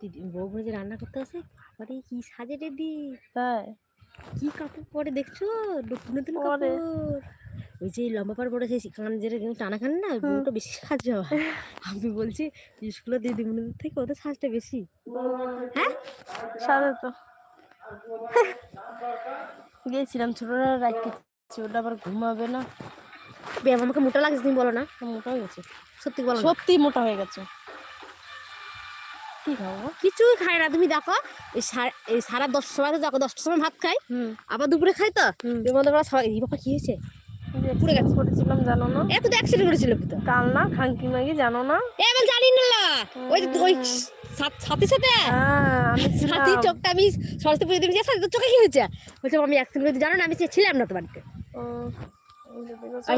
দিদি বউ বলে যে রান্না করতে আসে? বাবারে কি সাজে রে দি। কি কাপড় পরে দেখছ? নতুন নতুন কাপড়। ওই যে লম্বা পাড় পরে সেই কান যেটা টানা কান না বউটা বেশি সাজে আবার আমি বলছি স্কুলের দিদিমণিদের থেকে ওদের সাজটা বেশি। হ্যাঁ? সাদা তো। গিয়েছিলাম ছোটরা রাখছি ওটা আবার ঘুমাবে না। ব্যায়াম আমাকে মোটা লাগছে তুমি বলো না। মোটা হয়ে গেছে। সত্যি বলো সত্যি মোটা হয়ে গেছে। কি খাব? কিছুই খায় না। তুমি দেখো এই সারা- দশটার সময় তো দেখো দশটার সময় ভাত খাই। আবার দুপুরে খাই তো। এর মধ্যে সবাই এই বাবা কি হয়েছে? পুড়ে গেছে। করেছিলাম জানো না? এত তো অ্যাক্সিডেন্ট করেছিল তো? কাল না খাঙ্কি মাগি জানো না? এ জানি না। ওই সাথ- সাথে? হ্যাঁ সাথী। চোখটা আমি সরস্বতী পুজো দিন সাথে তোর চোখে কি হয়েছে? বলছে আমি অ্যাক্সিডেন্ট করেছি জানো না আমি ছিলাম না তো বাড়িতে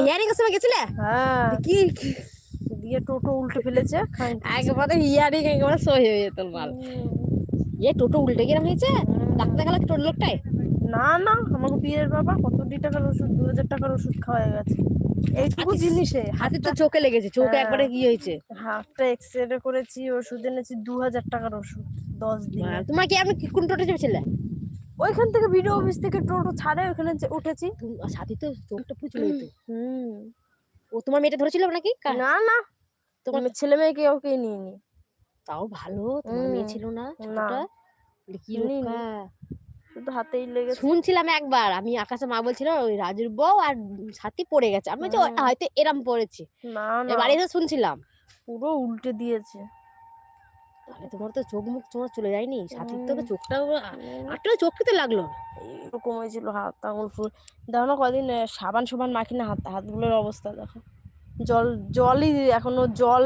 হিয়ারিং এর সময় গেছিলে? হ্যাঁ। কি দিয়ে টোটো উল্টে ফেলেছে একেবারে হিয়ারিং একেবারে সই হয়ে যেত মাল। এ টোটো উল্টে গেলাম হয়েছে ডাক্তার গেল টোটো লোকটাই? না না আমাকে বিয়ের বাবা কত টাকার ওষুধ দু হাজার টাকার ওষুধ খাওয়া গেছে। এইটুকু জিনিসে হাতে তো চোখে লেগেছে চোখে হ্যাঁ। একবারে কি হয়েছে? হাতটা এক্স রে করেছি ওষুধ এনেছি দু হাজার টাকার ওষুধ দশ দিন। তোমার কি আমি কোন টোটো চেপেছিলে? ওইখান থেকে ভিডিও অফিস থেকে টোটো ছাড়ে ওখানে যে উঠেছি। আর তো চোখটা হুম ও তোমার মেয়েটা ধরেছিল নাকি? না না তোমার ছেলে মেয়েকে ওকে নিয়ে নি? তাও ভালো তোমার মেয়ে ছিল না। ছোটটা? কি নিইনি। শুধু হাতেই লেগেছে। শুনছিলাম একবার আমি আকাশে মা বলছিল ওই রাজুর বউ আর সাথী পড়ে গেছে। আমি হুম। হয়তো এরম পড়েছে। না এসে শুনছিলাম। পুরো উল্টে দিয়েছে। তাহলে তোমার তো চোখ মুখ তোমার চলে যায়নি সাথীর তো হুম। চোখটাও আটটা চোখটা তো লাগল। এরকম হয়েছিল হাত আঙুল ফুল। দেখো না কদিন সাবান সাবান মাখি না হাত হাতগুলোর অবস্থা দেখো। জল জলই এখনও জল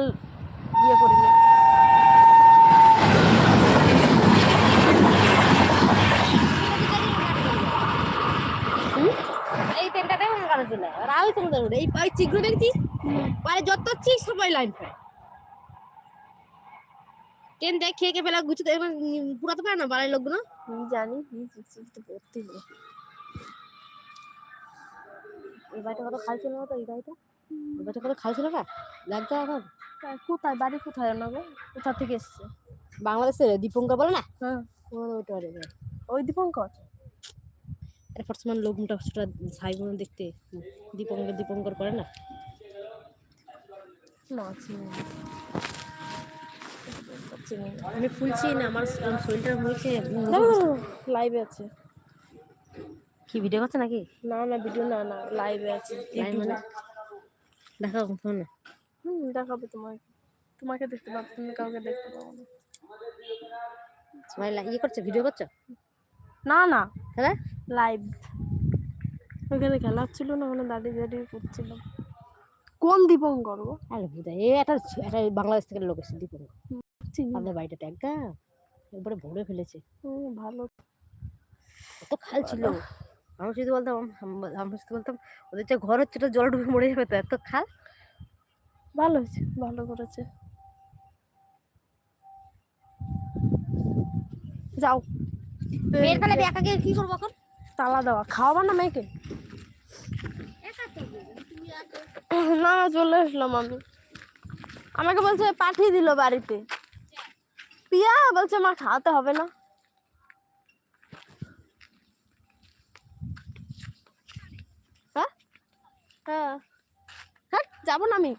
ইয়ে করিনি। এই ট্রেনটাতে মনে কারও চলে আর আমি তোমাদের এই চিগুলো দেখছিস? পারে যত চিস সবাই লাইন পায়। ট্রেন দেখ খেয়ে খেয়ে ফেলা পুরাতে পারে না বাড়ির লোকগুলো? জানি পড়তে এই বাড়িটা কত খাল ছিল না তো এই বাড়িটা এই বাড়িটা কত খাল ছিল না লাগতো এখন? কোথায়? বাড়ি কোথায় না গো কোথা থেকে এসছে? বাংলাদেশে দীপঙ্কর বলে না? হ্যাঁ। ওরে। ওই দীপঙ্কর? এর ফরসমান লোক মোটা ছোটা সাই বোন দেখতে। দীপঙ্কর দীপঙ্কর করে না? আমি ফুলছি না আমার শরীরটা হয়েছে লাইভে আছে। কি ভিডিও করছে নাকি? না না ভিডিও না না লাইভে আছে। দেখাও ফোন না হুম দেখাবো তোমাকে। তোমাকে দেখতে পাবো তুমি কাউকে দেখতে পাবো না। সবাই ইয়ে করছে ভিডিও করছ? না না। তাহলে লাইভ। ওইখানে খেলা হচ্ছিল না ওখানে দাঁড়িয়ে দাঁড়িয়ে করছিলাম কোন দীপঙ্কর গো? আরে বুঝা এ একটা একটা বাংলাদেশ থেকে লোক এসেছে দীপঙ্কর। আমাদের বাড়িটা একদা একবারে ভরে ফেলেছে। হুম, ভালো। কত খাল ছিল। আমি শুধু বলতাম আম- আমি শুধু বলতাম ওদের যে ঘর হচ্ছে জল ডুবে মরে যাবে তো এত খাল ভালো হয়েছে ভালো করেছে। যাও। মেয়ের খালে একা গিয়ে কি করব এখন? তালা দেওয়া। খাওয়াবা না মেয়েকে? না চলে আসলাম আমি। আমাকে বলছে পাঠিয়ে দিল বাড়িতে। পিয়া বলছে মা খাওয়াতে হবে না। হ্যাঁ হ্যাঁ যাব না আমি।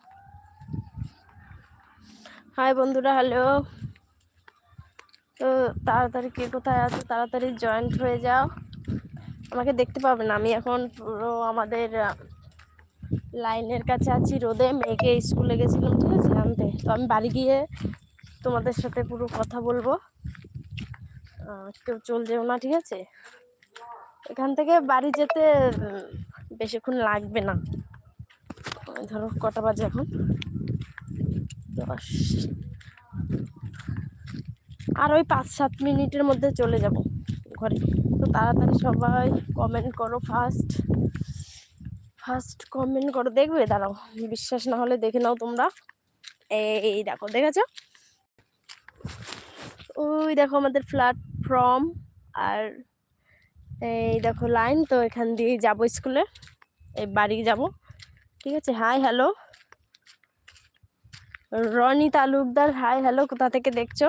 হাই বন্ধুরা, হ্যালো। তো তাড়াতাড়ি কে কোথায় আছে? তাড়াতাড়ি জয়েন্ট হয়ে যাও। আমাকে দেখতে পাবে না, আমি এখন পুরো আমাদের লাইনের কাছে আছি রোদে। মেয়েকে স্কুলে গেছিলাম, ঠিক আছে, আনতে। তো আমি বাড়ি গিয়ে তোমাদের সাথে পুরো কথা বলব। কেউ চল যেও না, ঠিক আছে? এখান থেকে বাড়ি যেতে বেশিক্ষণ লাগবে না। ধরো কটা বাজে এখন? দশ। আর ওই পাঁচ, সাত মিনিটের মধ্যে চলে যাব ঘরে। তো তাড়াতাড়ি সবাই কমেন্ট করো ফার্স্ট ফার্স্ট কমেন্ট করো, দেখবে? দাঁড়াও, বিশ্বাস না হলে দেখে নাও তোমরা। এই দেখো, দেখেছ? ওই দেখো আমাদের প্ল্যাটফর্ম আর এই দেখো লাইন তো এখান দিয়ে যাব স্কুলে। এই বাড়ি যাব। ঠিক আছে hi hello Rony Talukdar hi hello কোথা থেকে দেখছ?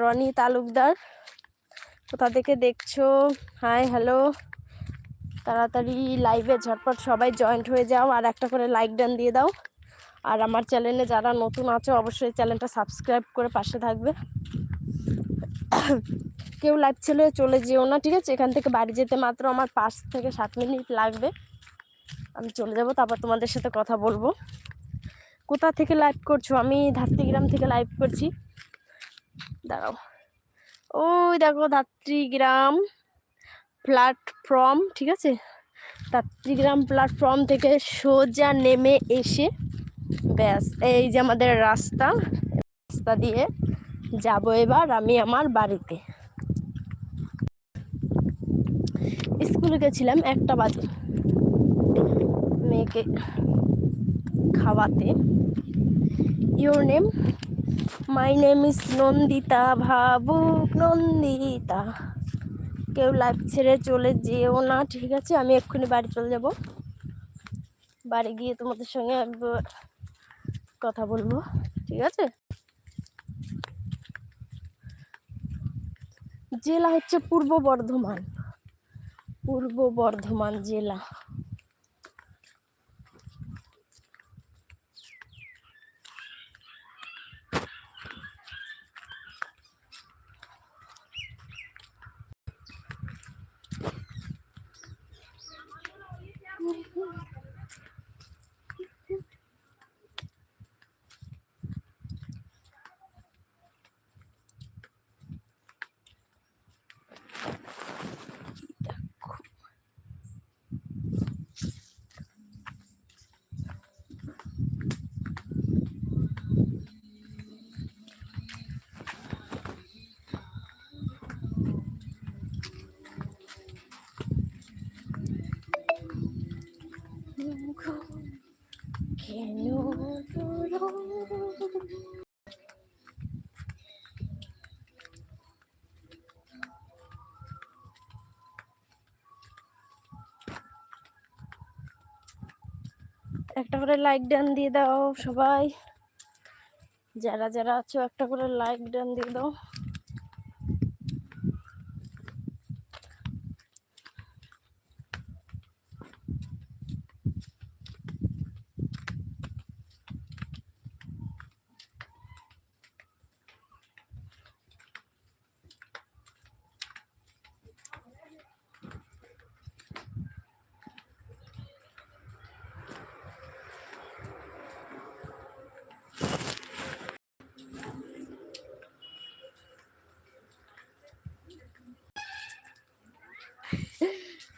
রনি তালুকদার, কোথা থেকে দেখছ? হাই হ্যালো তাড়াতাড়ি লাইভে ঝটপট সবাই জয়েন্ট হয়ে যাও আর একটা করে লাইক ডান দিয়ে দাও। আর আমার চ্যানেলে যারা নতুন আছো, অবশ্যই চ্যানেলটা সাবস্ক্রাইব করে পাশে থাকবে। কেউ লাইভ ছেলে চলে যেও না, ঠিক আছে? এখান থেকে বাড়ি যেতে মাত্র আমার পাঁচ থেকে সাত মিনিট লাগবে। আমি চলে যাব, তারপর তোমাদের সাথে কথা বলব। কোথা থেকে লাইভ করছ? আমি ধাত্রীগ্রাম থেকে লাইভ করছি। দাঁড়াও। ওই দেখো ধাত্রীগ্রাম প্ল্যাটফর্ম ঠিক আছে? ধাত্রীগ্রাম প্ল্যাটফর্ম থেকে সোজা নেমে এসে ব্যাস, এই যে আমাদের রাস্তা রাস্তা দিয়ে যাব এবার আমি আমার বাড়িতে। স্কুলে গেছিলাম একটা বাজে। মেয়েকে খাওয়াতে। Your name my name is Nandita ভাবুক নন্দিতা কেউ লাইভ ছেড়ে চলে যেও না, ঠিক আছে? আমি এক্ষুনি বাড়ি চলে যাব। বাড়ি গিয়ে তোমাদের সঙ্গে কথা বলব, ঠিক আছে? জেলা হচ্ছে পূর্ব বর্ধমান। পূর্ব বর্ধমান জেলা। একটা করে লাইক ডান দিয়ে দাও সবাই। যারা যারা আছো, একটা করে লাইক ডান দিয়ে দাও।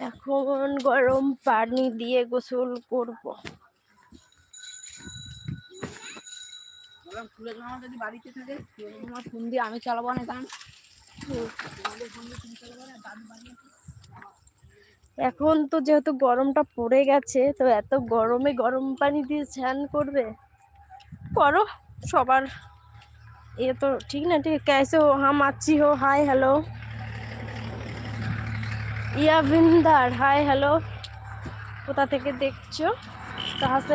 এখন গরম পানি দিয়ে গোসল করব। আমি চালাবো না এখন তো যেহেতু গরমটা পড়ে গেছে, তো এত গরমে গরম পানি দিয়ে স্নান করবে? করো, সবার এ তো ঠিক না, ঠিক ক্যাসে হো হাম আছি হো হাই হ্যালো ইয়া বিন্দার হাই হ্যালো কোথা থেকে দেখছ? কাহা সে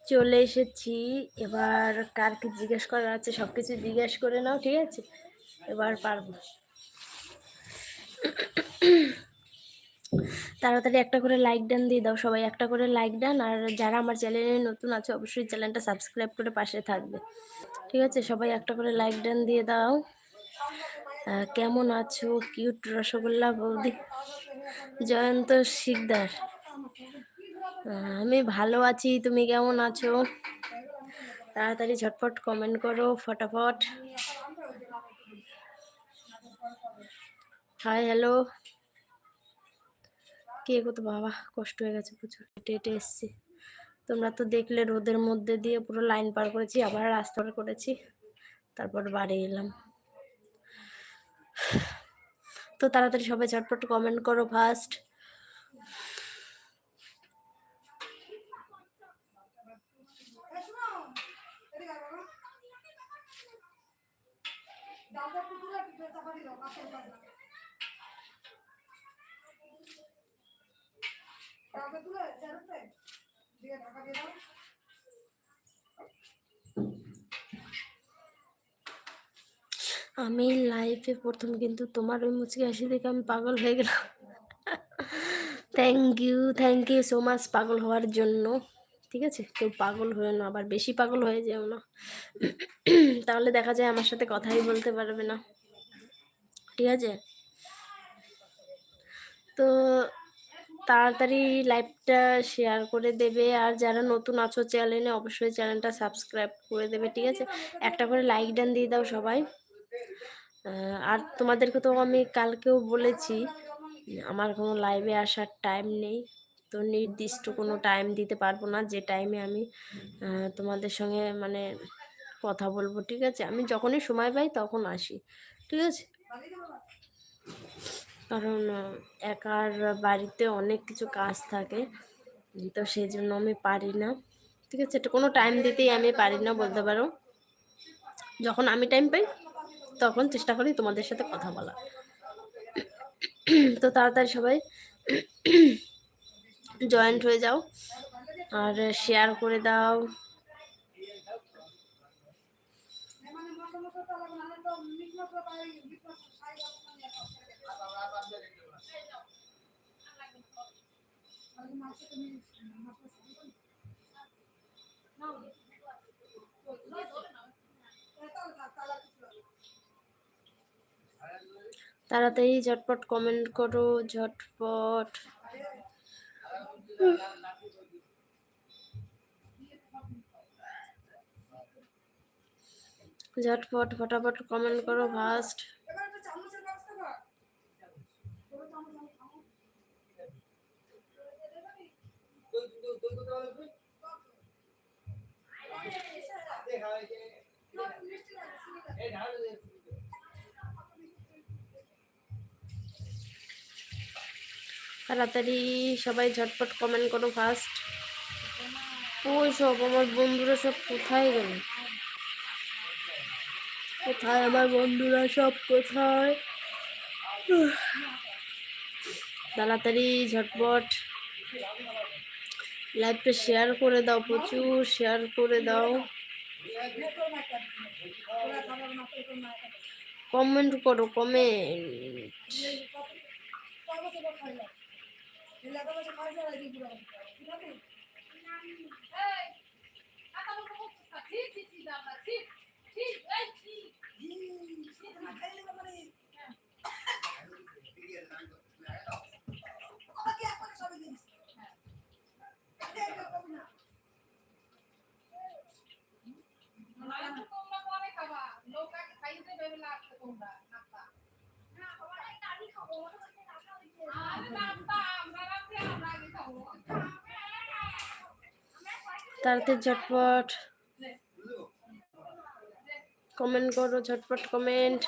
চলে এসেছি। এবার কার কি জিজ্ঞেস করার আছে সব কিছু জিজ্ঞেস করে নাও, ঠিক আছে? এবার পারব। তাড়াতাড়ি একটা করে লাইক ডান দিয়ে দাও, সবাই একটা করে লাইক ডান। আর যারা আমার চ্যানেলে নতুন আছে, অবশ্যই চ্যানেলটা সাবস্ক্রাইব করে পাশে থাকবে। ঠিক আছে? সবাই একটা করে লাইক ডান দিয়ে দাও। কেমন আছো? কিউট রসগোল্লা বৌদি। জয়ন্ত শিকদার। আমি ভালো আছি, তুমি কেমন আছো? তাড়াতাড়ি ঝটপট কমেন্ট করো, ফটাফট। হাই হ্যালো কে কত বাবা, কষ্ট হয়ে গেছে প্রচুর। হেঁটে হেঁটে এসছি। তোমরা তো দেখলে রোদের মধ্যে দিয়ে পুরো লাইন পার করেছি, আবার রাস্তা পার করেছি, তারপর বাড়ি এলাম। তো তাড়াতাড়ি সবাই ঝটপট কমেন্ট করো ফার্স্ট আমি লাইফে প্রথম কিন্তু তোমার ওই মুচকি হাসি দেখে আমি পাগল হয়ে গেলাম। Thank you thank you so much পাগল হওয়ার জন্য। ঠিক আছে? কেউ পাগল হয়ে না, আবার বেশি পাগল হয়ে যেও না। তাহলে দেখা যায় আমার সাথে কথাই বলতে পারবে না। ঠিক আছে? তো তাড়াতাড়ি লাইভটা শেয়ার করে দেবে আর যারা নতুন আছো চ্যানেলে অবশ্যই চ্যানেলটা সাবস্ক্রাইব করে দেবে, ঠিক আছে? একটা করে লাইক ডান দিয়ে দাও সবাই। আর তোমাদেরকে তো আমি কালকেও বলেছি, আমার কোনো লাইভে আসার টাইম নেই। তো নির্দিষ্ট কোনো টাইম দিতে পারব না, যে টাইমে আমি তোমাদের সঙ্গে মানে কথা বলব, ঠিক আছে? আমি যখনই সময় পাই তখন আসি, ঠিক আছে? কারণ একার বাড়িতে অনেক কিছু কাজ থাকে। তো সেই জন্য আমি পারি না। ঠিক আছে এটা কোনো টাইম দিতেই আমি পারি না, বলতে পারো। যখন আমি টাইম পাই, তখন চেষ্টা করি তোমাদের সাথে কথা বলা তো তাড়াতাড়ি সবাই জয়েন্ট হয়ে যাও আর শেয়ার করে দাও। তাড়াতাড়ি ঝটপট কমেন্ট করো ঝটপট। ঝটপট ফটাফট কমেন্ট করো ফার্স্ট তাড়াতাড়ি সবাই ঝটপট কমেন্ট করো ফার্স্ট ওই সব আমার বন্ধুরা সব কোথায় গেল? কোথায় আমার বন্ধুরা সব কোথায়? তাড়াতাড়ি ঝটপট। লাইভটা শেয়ার করে দাও প্রচুর শেয়ার করে দাও। কমেন্ট করো কমেন্ট। তাড়াতাড়ি ঝটপট। কমেন্ট করো ঝটপট কমেন্ট।